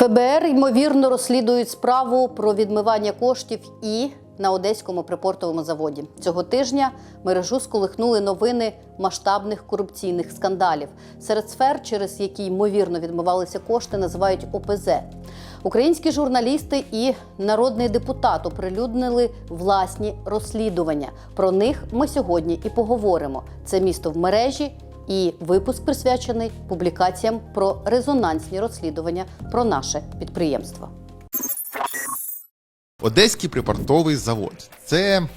ФБР ймовірно розслідують справу про відмивання коштів і на одеському припортовому заводі. Цього тижня мережу сколихнули новини масштабних корупційних скандалів. Серед сфер, через які ймовірно відмивалися кошти, називають ОПЗ. Українські журналісти і народний депутат оприлюднили власні розслідування. Про них ми сьогодні і поговоримо. Це місто в мережі і випуск присвячений публікаціям про резонансні розслідування про наше підприємство. Одеський припортовий завод це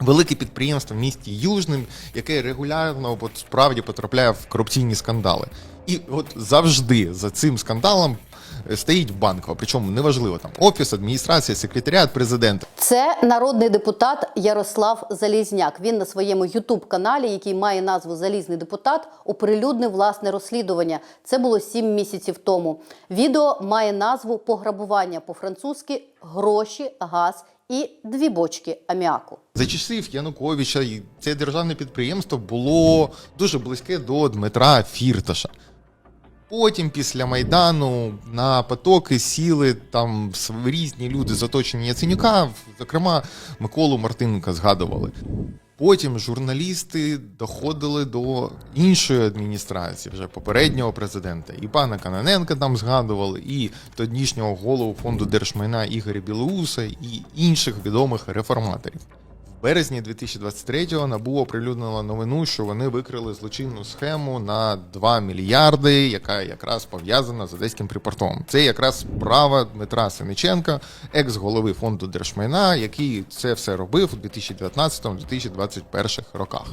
велике підприємство в місті Южним, яке регулярно от, справді потрапляє в корупційні скандали. І от завжди за цим скандалом стоїть банкова. Причому неважливо там офіс, адміністрація, секретаріат, президент. Це народний депутат Ярослав Залізняк. Він на своєму ютуб-каналі, який має назву Залізний депутат, оприлюднив власне розслідування. Це було сім місяців тому. Відео має назву Пограбування по-французьки гроші, газ і дві бочки аміаку. За часів Януковича це державне підприємство було дуже близьке до Дмитра Фірташа. Потім, після Майдану, на потоки сіли там різні люди з оточення Яценюка, зокрема Миколу Мартиненка згадували. Потім журналісти доходили до іншої адміністрації, вже попереднього президента. І пана Каноненка там згадували, і тодішнього голову фонду держмайна Ігоря Білоуса, і інших відомих реформаторів. Березні 2023-го НАБУ оприлюднила новину, що вони викрили злочинну схему на 2 мільярди, яка якраз пов'язана з одеським припортом. Це якраз справа Дмитра Синиченка, екс-голови фонду держмайна, який це все робив у 2019-2021 роках.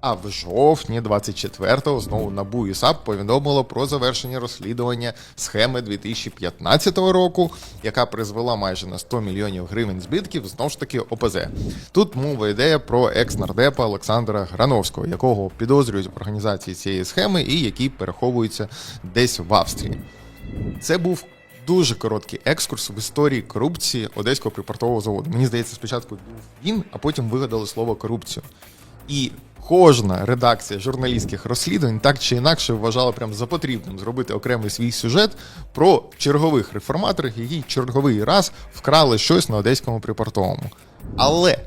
А в жовтні 24-го знову НАБУ і САП повідомило про завершення розслідування схеми 2015 року, яка призвела майже на 100 мільйонів гривень збитків знову ж таки ОПЗ. Тут мова йде про екс-нардепа Олександра Грановського, якого підозрюють в організації цієї схеми і який переховується десь в Австрії. Це був дуже короткий екскурс в історії корупції одеського припортового заводу. Мені здається, спочатку був він, а потім вигадали слово корупцію. І кожна редакція журналістських розслідувань так чи інакше вважала прям за потрібним зробити окремий свій сюжет про чергових реформаторів, які черговий раз вкрали щось на одеському припортовому. Але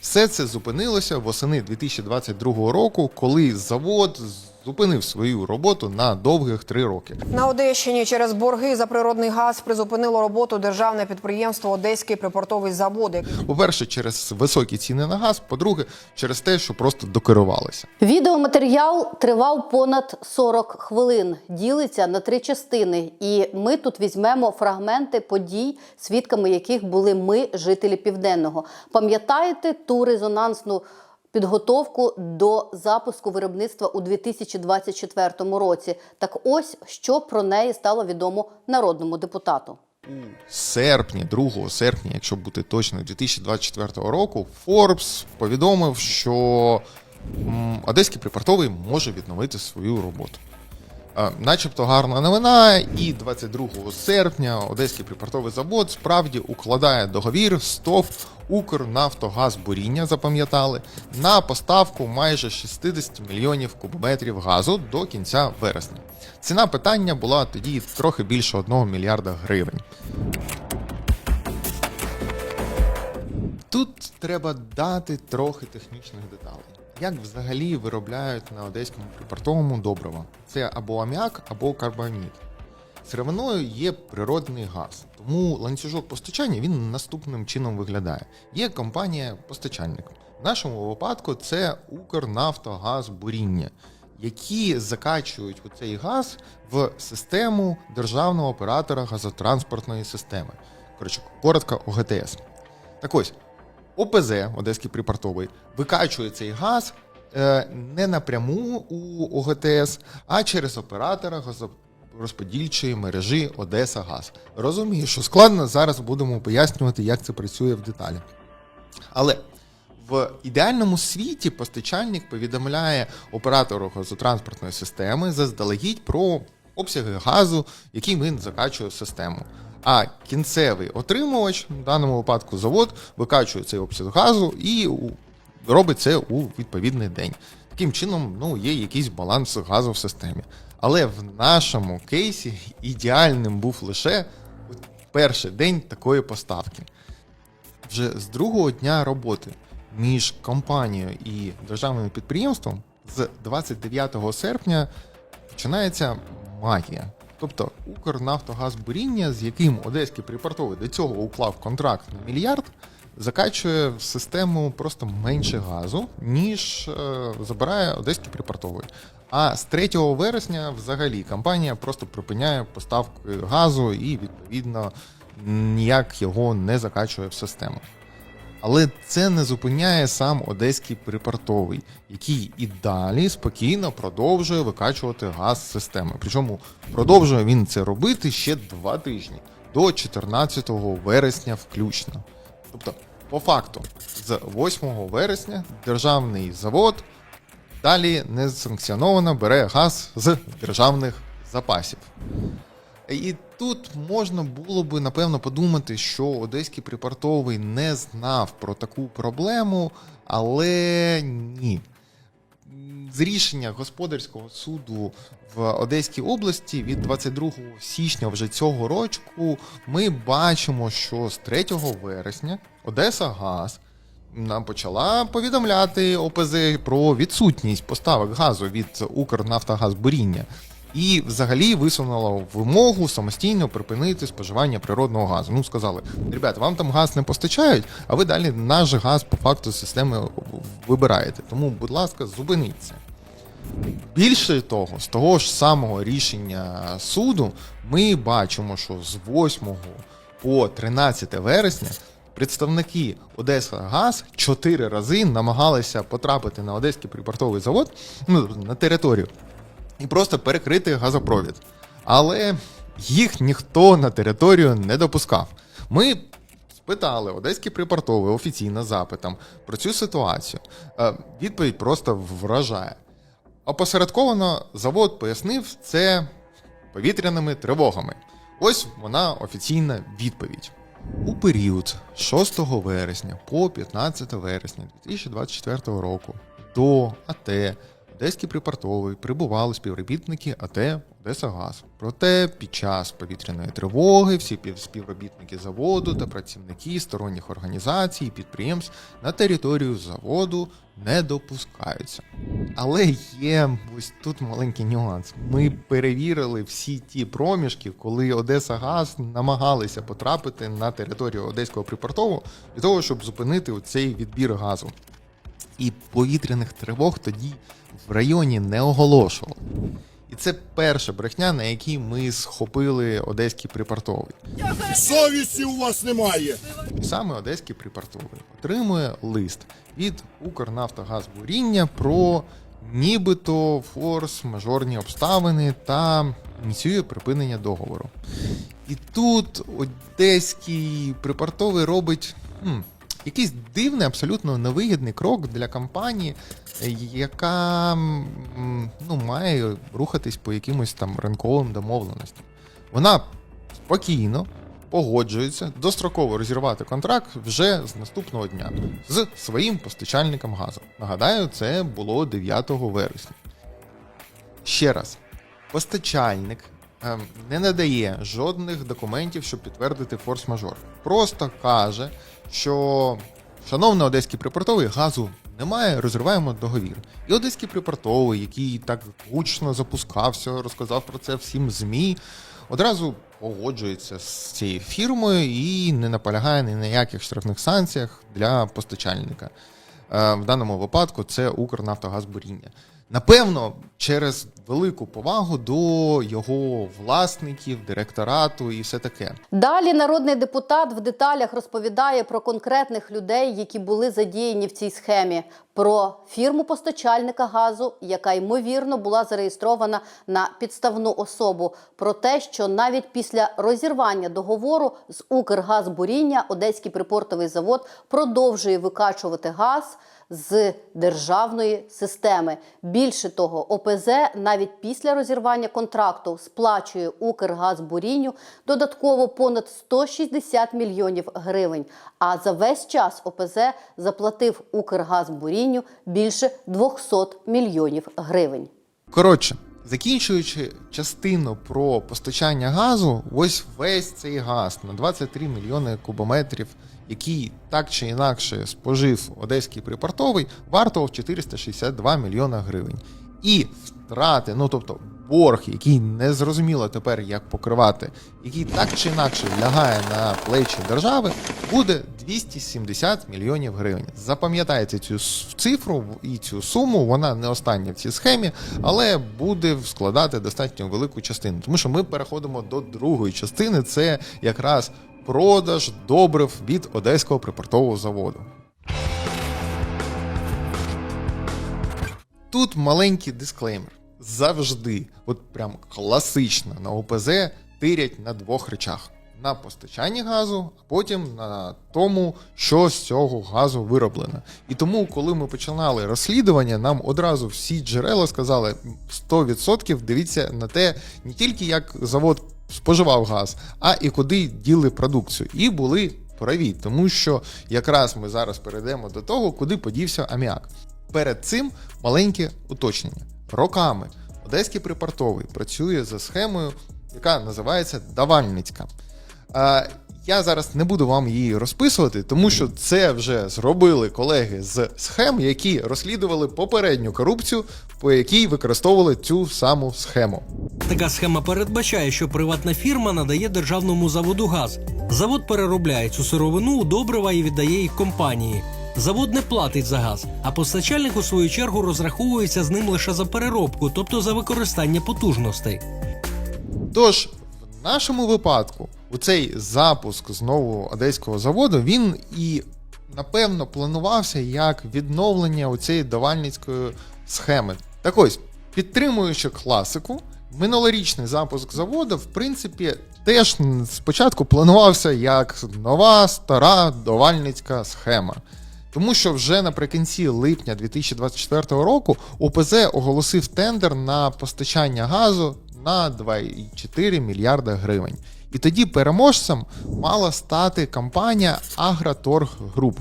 все це зупинилося восени 2022 року, коли завод зупинив свою роботу на довгих три роки. На Одещині через борги за природний газ призупинило роботу державне підприємство Одеський припортовий завод. яке По-перше, через високі ціни на газ, по-друге, через те, що просто докерувалися. Відеоматеріал тривав понад 40 хвилин, ділиться на три частини. І ми тут візьмемо фрагменти подій, свідками яких були ми, жителі Південного. Пам'ятаєте ту резонансну підготовку до запуску виробництва у 2024 році? Так ось що про неї стало відомо народному депутату. серпні, 2 серпня, якщо бути точно, 2024 року, Forbes повідомив, що Одеський припортовий може відновити свою роботу. Е, Начебто гарна новина, і 22 серпня Одеський припортовий завод справді укладає договір з ТОВ Укрнафтогазбуріння, запам'ятали, на поставку майже 60 мільйонів кубометрів газу до кінця вересня. Ціна питання була тоді трохи більше 1 мільярда гривень. Тут треба дати трохи технічних деталей. Як взагалі виробляють на одеському припортовому добрива? Це або аміак, або карбамід. Сировиною є природний газ, тому ланцюжок постачання він наступним чином виглядає. Є компанія-постачальник. В нашому випадку це Укрнафтогазбуріння, які закачують у цей газ в систему державного оператора газотранспортної системи. Коротше, коротко ОГТС. Так ось, ОПЗ, Одеський припортовий, викачує цей газ е, не напряму у ОГТС, а через оператора газорозподільчої мережі Одеса Газ. Розумію, що складно, зараз будемо пояснювати, як це працює в деталі. Але в ідеальному світі постачальник повідомляє оператору газотранспортної системи заздалегідь про обсяги газу, який він закачує в систему. А кінцевий отримувач, в даному випадку завод, викачує цей обсяг газу і робить це у відповідний день. Таким чином, ну, є якийсь баланс газу в системі. Але в нашому кейсі ідеальним був лише перший день такої поставки. Вже з другого дня роботи між компанією і державним підприємством з 29 серпня починається магія. Тобто Укрнафтогазбуріння, з яким Одеський припортовий до цього уклав контракт на мільярд, закачує в систему просто менше газу, ніж е, забирає Одеський припортовий. А з 3 вересня взагалі компанія просто припиняє поставки газу і відповідно ніяк його не закачує в систему. Але це не зупиняє сам одеський припортовий, який і далі спокійно продовжує викачувати газ з системи. Причому продовжує він це робити ще два тижні до 14 вересня включно. Тобто, по факту, з 8 вересня державний завод далі несанкціоновано бере газ з державних запасів. І тут можна було би напевно подумати, що одеський припортовий не знав про таку проблему, але ні. З рішення господарського суду в Одеській області від 22 січня вже цього року ми бачимо, що з 3 вересня Одеса Газ нам почала повідомляти ОПЗ про відсутність поставок газу від Укрнафтогазбуріння і взагалі висунула вимогу самостійно припинити споживання природного газу. Ну сказали, ребята, вам там газ не постачають, а ви далі наш газ по факту з системи вибираєте. Тому, будь ласка, зупиніться. Більше того, з того ж самого рішення суду, ми бачимо, що з 8 по 13 вересня представники Одеса Газ чотири рази намагалися потрапити на Одеський припортовий завод ну, на територію і просто перекрити газопровід. Але їх ніхто на територію не допускав. Ми спитали Одеський припортовий офіційно запитом про цю ситуацію. Е, Відповідь просто вражає. Опосередковано завод пояснив це повітряними тривогами. Ось вона офіційна відповідь. У період з 6 вересня по 15 вересня 2024 року до АТ Одеський припортовий прибували співробітники АТ Одесагаз. Проте під час повітряної тривоги всі пів- співробітники заводу та працівники сторонніх організацій і підприємств на територію заводу не допускаються. Але є ось тут маленький нюанс. Ми перевірили всі ті проміжки, коли Одеса Газ намагалися потрапити на територію Одеського припортового для того, щоб зупинити цей відбір газу. І повітряних тривог тоді в районі не оголошували. І це перша брехня, на якій ми схопили одеський припортовий. Совісті у вас немає. І саме одеський припортовий отримує лист від Укрнафтогазбуріння про нібито форс-мажорні обставини та ініціює припинення договору. І тут одеський припортовий робить хм, якийсь дивний, абсолютно невигідний крок для компанії, яка ну, має рухатись по якимось там ринковим домовленостям. Вона спокійно погоджується достроково розірвати контракт вже з наступного дня з своїм постачальником газу. Нагадаю, це було 9 вересня. Ще раз, постачальник ем, не надає жодних документів, щоб підтвердити форс-мажор. Просто каже, що шановний одеський припортовий газу немає, розриваємо договір. І одеський припортовий, який так гучно запускався, розказав про це всім ЗМІ, одразу погоджується з цією фірмою і не наполягає ні на яких штрафних санкціях для постачальника. Е, В даному випадку це Укрнафтогазбуріння. Напевно, через велику повагу до його власників, директорату і все таке. Далі народний депутат в деталях розповідає про конкретних людей, які були задіяні в цій схемі, про фірму постачальника газу, яка ймовірно була зареєстрована на підставну особу, про те, що навіть після розірвання договору з Укргазбуріння Одеський припортовий завод продовжує викачувати газ з державної системи. Більше того, ОПЗ навіть після розірвання контракту сплачує Укргазбурінню додатково понад 160 мільйонів гривень. А за весь час ОПЗ заплатив Укргазбурінню більше 200 мільйонів гривень. Коротше, закінчуючи частину про постачання газу, ось весь цей газ на 23 мільйони кубометрів, який так чи інакше спожив одеський припортовий, вартував 462 мільйона гривень. І втрати, ну тобто борг, який не зрозуміло тепер як покривати, який так чи інакше лягає на плечі держави, буде 270 мільйонів гривень. Запам'ятайте цю цифру і цю суму, вона не остання в цій схемі, але буде складати достатньо велику частину. Тому що ми переходимо до другої частини, це якраз продаж добрив від Одеського припортового заводу. Тут маленький дисклеймер. Завжди, от прям класично на ОПЗ тирять на двох речах: на постачанні газу, а потім на тому, що з цього газу вироблено. І тому, коли ми починали розслідування, нам одразу всі джерела сказали 100% дивіться на те, не тільки як завод споживав газ, а і куди діли продукцію. І були праві, тому що якраз ми зараз перейдемо до того, куди подівся аміак. Перед цим маленьке уточнення. Роками Одеський припортовий працює за схемою, яка називається Давальницька. А, я зараз не буду вам її розписувати, тому що це вже зробили колеги з схем, які розслідували попередню корупцію, по якій використовували цю саму схему. Така схема передбачає, що приватна фірма надає державному заводу газ. Завод переробляє цю сировину у добрива і віддає їх компанії. Завод не платить за газ, а постачальник у свою чергу розраховується з ним лише за переробку, тобто за використання потужностей. Тож, в нашому випадку, у цей запуск знову одеського заводу, він і напевно планувався як відновлення цієї давальницької схеми. Так ось, підтримуючи класику, минулорічний запуск заводу, в принципі, теж спочатку планувався як нова стара давальницька схема. Тому що вже наприкінці липня 2024 року ОПЗ оголосив тендер на постачання газу на 2,4 мільярда гривень. І тоді переможцем мала стати компанія Агроторг Груп.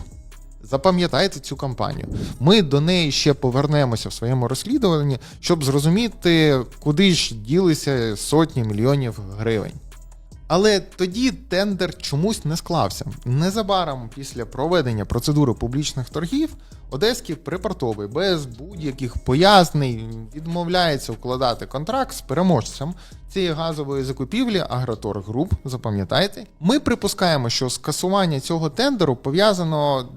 Запам'ятайте цю компанію. Ми до неї ще повернемося в своєму розслідуванні, щоб зрозуміти, куди ж ділися сотні мільйонів гривень. Але тоді тендер чомусь не склався. Незабаром після проведення процедури публічних торгів Одеський припортовий без будь-яких пояснень відмовляється укладати контракт з переможцем цієї газової закупівлі Агротор Груп. Запам'ятайте, ми припускаємо, що скасування цього тендеру пов'язано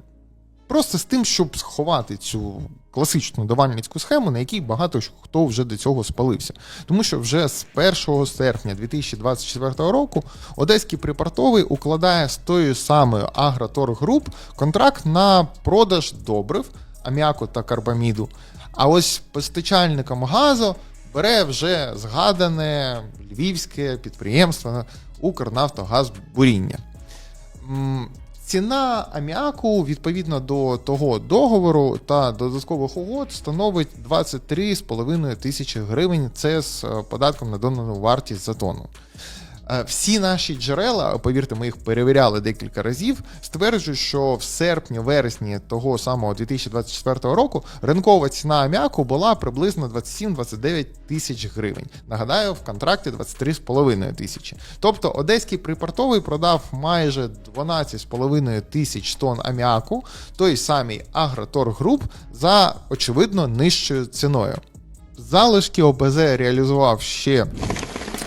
просто з тим, щоб сховати цю класичну давальницьку схему, на якій багато хто вже до цього спалився. Тому що вже з 1 серпня 2024 року Одеський припортовий укладає з тою самою Агротор Груп контракт на продаж добрив, аміаку та карбаміду. А ось постачальником газу бере вже згадане львівське підприємство Укрнафтогаз Буріння. Ціна аміаку відповідно до того договору та додаткових угод становить 23,5 тисячі гривень. Це з е, податком на додану вартість за тонну. Е, Всі наші джерела, повірте, ми їх перевіряли декілька разів, стверджують, що в серпні-вересні того самого 2024 року ринкова ціна аміаку була приблизно 27-29 тисяч гривень. Нагадаю, в контракті 23,5 тисячі. Тобто одеський припортовий продав майже 12,5 тисяч тонн аміаку той самій Агротор Груп за очевидно нижчою ціною. Залишки ОПЗ реалізував ще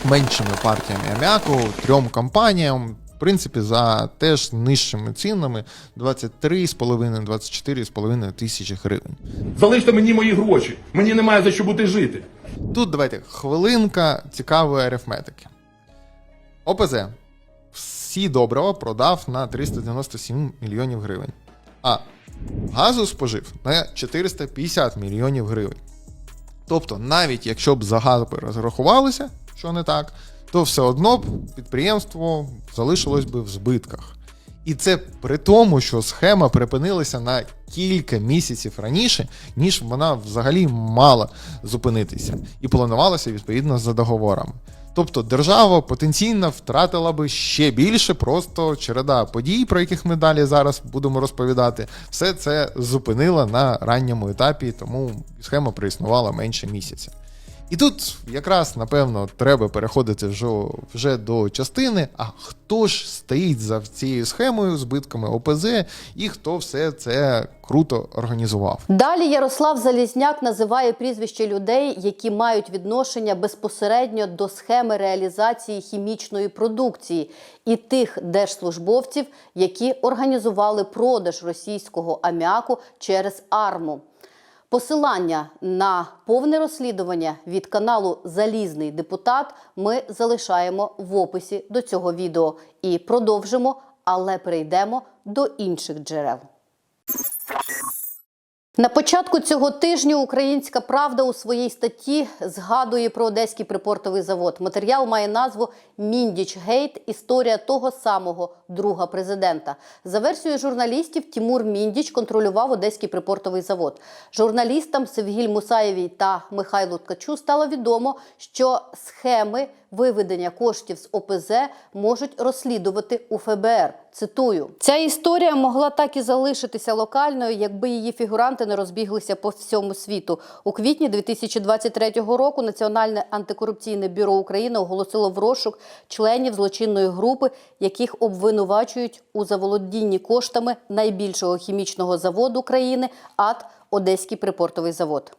меншими партіями аміаку, трьом компаніям, в принципі, за теж нижчими цінами 23,5-24,5 тисячі гривень. Залиште мені мої гроші. Мені немає за що бути жити. Тут давайте хвилинка цікавої арифметики. ОПЗ всі добрива продав на 397 мільйонів гривень. А газу спожив на 450 мільйонів гривень. Тобто, навіть якщо б за газ розрахувалися, що не так, то все одно підприємство залишилось би в збитках. І це при тому, що схема припинилася на кілька місяців раніше, ніж вона взагалі мала зупинитися, і планувалася відповідно за договорами. Тобто держава потенційно втратила би ще більше, просто череда подій, про яких ми далі зараз будемо розповідати, все це зупинила на ранньому етапі, тому схема проіснувала менше місяця. І тут якраз напевно треба переходити вже, вже до частини. А хто ж стоїть за цією схемою збитками ОПЗ і хто все це круто організував? Далі Ярослав Залізняк називає прізвище людей, які мають відношення безпосередньо до схеми реалізації хімічної продукції, і тих держслужбовців, які організували продаж російського аміаку через арму. Посилання на повне розслідування від каналу Залізний депутат ми залишаємо в описі до цього відео і продовжимо, але перейдемо до інших джерел. На початку цього тижня Українська Правда у своїй статті згадує про одеський припортовий завод. Матеріал має назву Міндіч Гейт. Історія того самого друга президента. За версією журналістів, Тімур Міндіч контролював одеський припортовий завод. Журналістам Севгіль Мусаєвій та Михайлу Ткачу стало відомо, що схеми виведення коштів з ОПЗ можуть розслідувати у ФБР. Цитую, ця історія могла так і залишитися локальною, якби її фігуранти не розбіглися по всьому світу. У квітні 2023 року Національне антикорупційне бюро України оголосило в розшук членів злочинної групи, яких обвинувачують у заволодінні коштами найбільшого хімічного заводу країни АТ Одеський припортовий завод.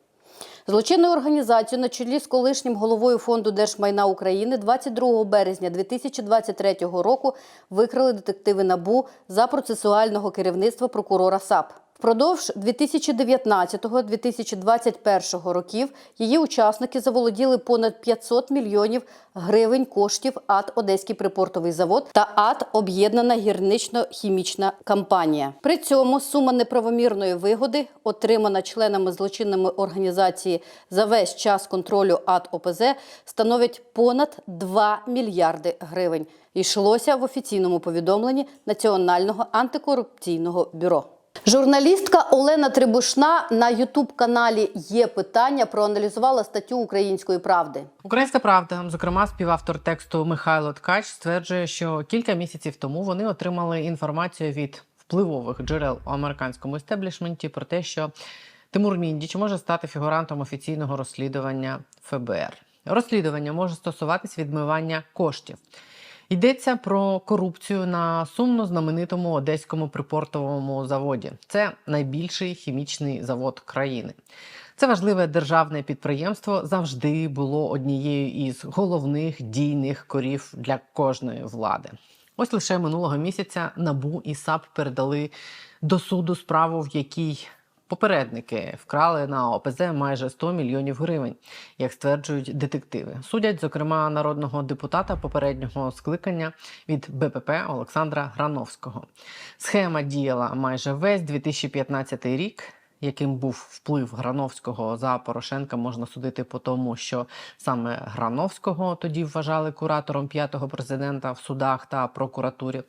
Злочинну організацію на чолі з колишнім головою фонду держмайна України 22 березня 2023 року викрили детективи НАБУ за процесуального керівництва прокурора САП. Впродовж 2019-2021 років її учасники заволоділи понад 500 мільйонів гривень коштів АТ Одеський припортовий завод та АТ Об'єднана гірнично-хімічна компанія. При цьому сума неправомірної вигоди, отримана членами злочинної організації за весь час контролю АТ ОПЗ, становить понад 2 мільярди гривень. Йшлося в офіційному повідомленні Національного антикорупційного бюро. Журналістка Олена Трибушна на Ютуб-каналі Є питання проаналізувала статтю Української правди. Українська правда, зокрема, співавтор тексту Михайло Ткач, стверджує, що кілька місяців тому вони отримали інформацію від впливових джерел у американському істеблішменті про те, що Тимур Міндіч може стати фігурантом офіційного розслідування ФБР. Розслідування може стосуватись відмивання коштів. Йдеться про корупцію на сумно знаменитому одеському припортовому заводі. Це найбільший хімічний завод країни. Це важливе державне підприємство завжди було однією із головних дійних корів для кожної влади. Ось лише минулого місяця НАБУ і САП передали до суду справу, в якій Попередники вкрали на ОПЗ майже 100 мільйонів гривень, як стверджують детективи. Судять, зокрема, народного депутата попереднього скликання від БПП Олександра Грановського. Схема діяла майже весь 2015 рік. Яким був вплив Грановського за Порошенка, можна судити по тому, що саме Грановського тоді вважали куратором п'ятого президента в судах та прокуратурі.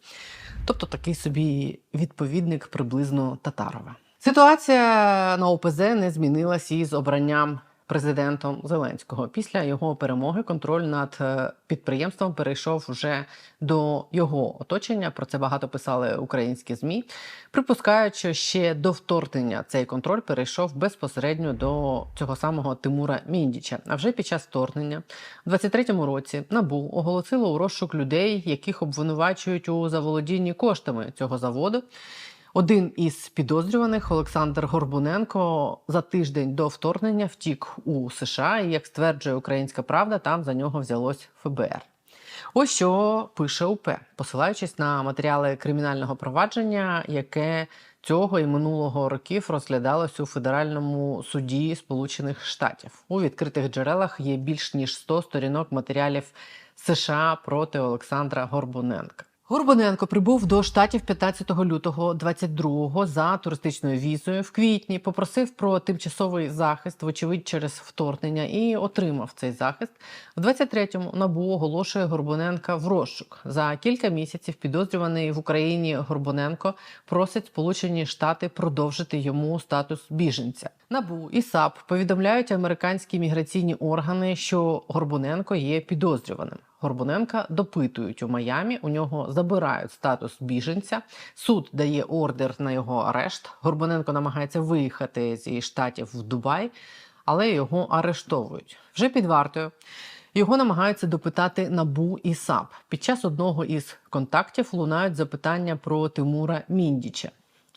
Тобто такий собі відповідник приблизно Татарова. Ситуація на ОПЗ не змінилася із обранням президентом Зеленського. Після його перемоги контроль над е, підприємством перейшов вже до його оточення. Про це багато писали українські змі. Припускають, що ще до вторгнення цей контроль перейшов безпосередньо до цього самого Тимура Міндіча. А вже під час вторгнення, в 23-му році, набу оголосило у розшук людей, яких обвинувачують у заволодінні коштами цього заводу. Один із підозрюваних Олександр Горбуненко за тиждень до вторгнення втік у США, і як стверджує Українська Правда, там за нього взялось ФБР. Ось що пише УП, посилаючись на матеріали кримінального провадження, яке цього і минулого років розглядалось у федеральному суді Сполучених Штатів. У відкритих джерелах є більш ніж 100 сторінок матеріалів США проти Олександра Горбуненка. Горбуненко прибув до штатів 15 лютого 22-го за туристичною візою. В квітні попросив про тимчасовий захист, вочевидь, через вторгнення, і отримав цей захист. В 23-му набу оголошує Горбуненка в розшук. За кілька місяців підозрюваний в Україні Горбуненко просить Сполучені Штати продовжити йому статус біженця. НАБУ і САП повідомляють американські міграційні органи, що Горбуненко є підозрюваним. Горбуненка допитують у Майамі. У нього забирають статус біженця. Суд дає ордер на його арешт. Горбуненко намагається виїхати зі штатів в Дубай, але його арештовують вже під вартою. Його намагаються допитати НАБУ і САП. Під час одного із контактів лунають запитання про Тимура Міндіча.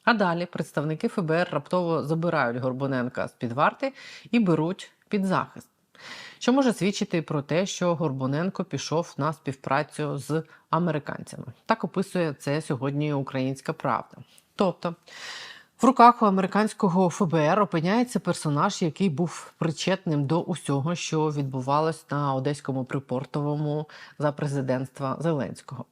А далі представники ФБР раптово забирають Горбуненка з під варти і беруть під захист. Що може свідчити про те, що Горбуненко пішов на співпрацю з американцями. Так описує це сьогодні Українська Правда. Тобто, в руках у американського ФБР опиняється персонаж, який був причетним до усього, що відбувалось на одеському припортовому за президентства Зеленського.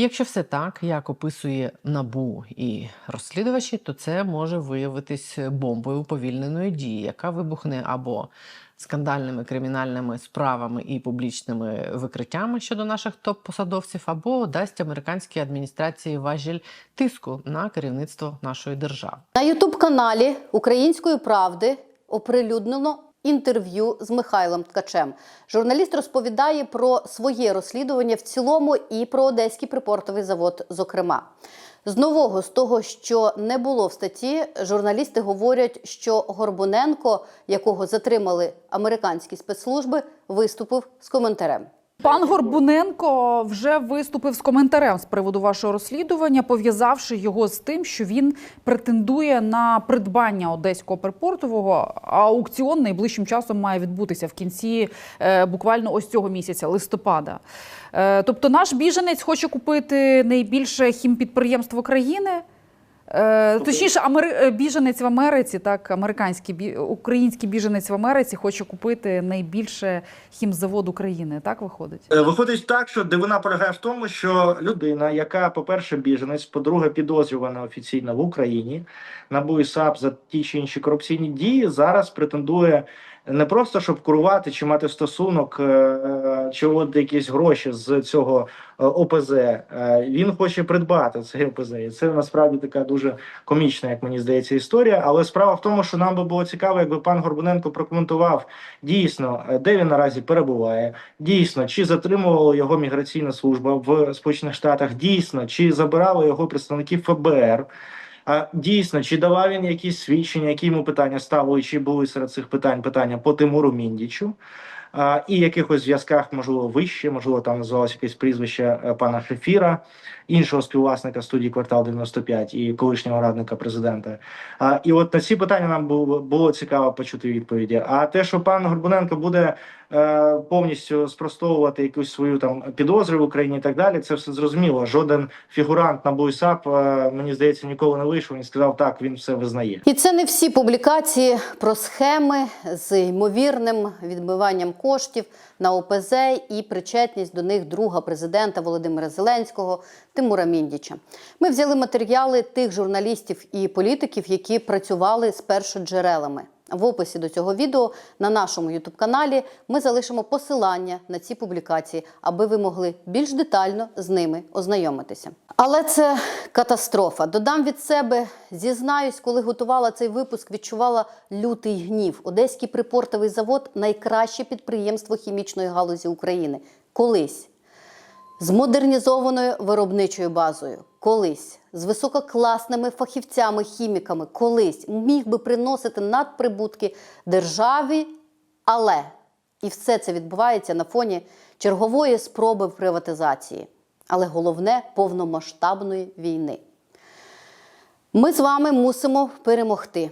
Якщо все так, як описує набу і розслідувачі, то це може виявитись бомбою уповільненої дії, яка вибухне або скандальними кримінальними справами і публічними викриттями щодо наших топ-посадовців, або дасть американській адміністрації важіль тиску на керівництво нашої держави. На Ютуб-каналі Української правди оприлюднено інтерв'ю з Михайлом Ткачем. Журналіст розповідає про своє розслідування в цілому і про одеський припортовий завод, зокрема. З нового, з того, що не було в статті, журналісти говорять, що Горбуненко, якого затримали американські спецслужби, виступив з коментарем. Пан Горбуненко вже виступив з коментарем з приводу вашого розслідування, пов'язавши його з тим, що він претендує на придбання одеського припортового. А аукціон найближчим часом має відбутися в кінці е, буквально ось цього місяця, листопада. Е, тобто, наш біженець хоче купити найбільше хімпідприємство країни. Е, Точніше, амери... е, біженець в Америці, так, американський бі... український біженець в Америці хоче купити найбільше хімзавод України. Так виходить? Е, Виходить так, що дивина полягає в тому, що людина, яка, по-перше, біженець, по-друге, підозрювана офіційно в Україні, НАБУ і САП за ті чи інші корупційні дії, зараз претендує не просто щоб курувати чи мати стосунок, е, чи от якісь гроші з цього е, ОПЗ. Е, Він хоче придбати цей ОПЗ. І це насправді така дуже комічна, як мені здається, історія. Але справа в тому, що нам би було цікаво, якби пан Горбуненко прокоментував дійсно, е, де він наразі перебуває, дійсно, чи затримувала його міграційна служба в Сполучених Штатах, дійсно, чи забирали його представники ФБР. А дійсно, чи давав він якісь свідчення, які йому питання ставили, чи були серед цих питань питання по Тимуру Міндічу, а, і якихось зв'язках, можливо, вище, можливо, там називалося якесь прізвище е, пана Шефіра, іншого співвласника студії квартал 95 і колишнього радника президента. А, і от на ці питання нам було, було цікаво почути відповіді. А те, що пан Горбуненко буде повністю спростовувати якусь свою там підозру в Україні і так далі, це все зрозуміло. Жоден фігурант на БУСАП, е, мені здається, ніколи не вийшов. Він сказав, так він все визнає. І це не всі публікації про схеми з ймовірним відмиванням коштів на ОПЗ і причетність до них друга президента Володимира Зеленського Тимура Міндіча. Ми взяли матеріали тих журналістів і політиків, які працювали з першоджерелами. В описі до цього відео на нашому ютуб-каналі ми залишимо посилання на ці публікації, аби ви могли більш детально з ними ознайомитися. Але це катастрофа. Додам від себе, зізнаюсь, коли готувала цей випуск, відчувала лютий гнів. Одеський припортовий завод найкраще підприємство хімічної галузі України. Колись з модернізованою виробничою базою, колись з висококласними фахівцями-хіміками, колись міг би приносити надприбутки державі, але і все це відбувається на фоні чергової спроби приватизації, але головне повномасштабної війни. Ми з вами мусимо перемогти,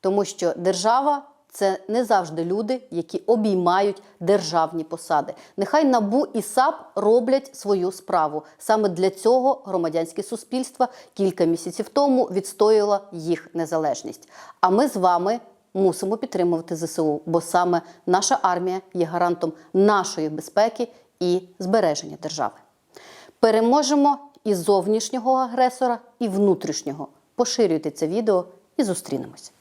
тому що держава це не завжди люди, які обіймають державні посади. Нехай набу і САП роблять свою справу. Саме для цього громадянське суспільство кілька місяців тому відстояло їх незалежність. А ми з вами мусимо підтримувати ЗСУ, бо саме наша армія є гарантом нашої безпеки і збереження держави. Переможемо і зовнішнього агресора, і внутрішнього. Поширюйте це відео і зустрінемось.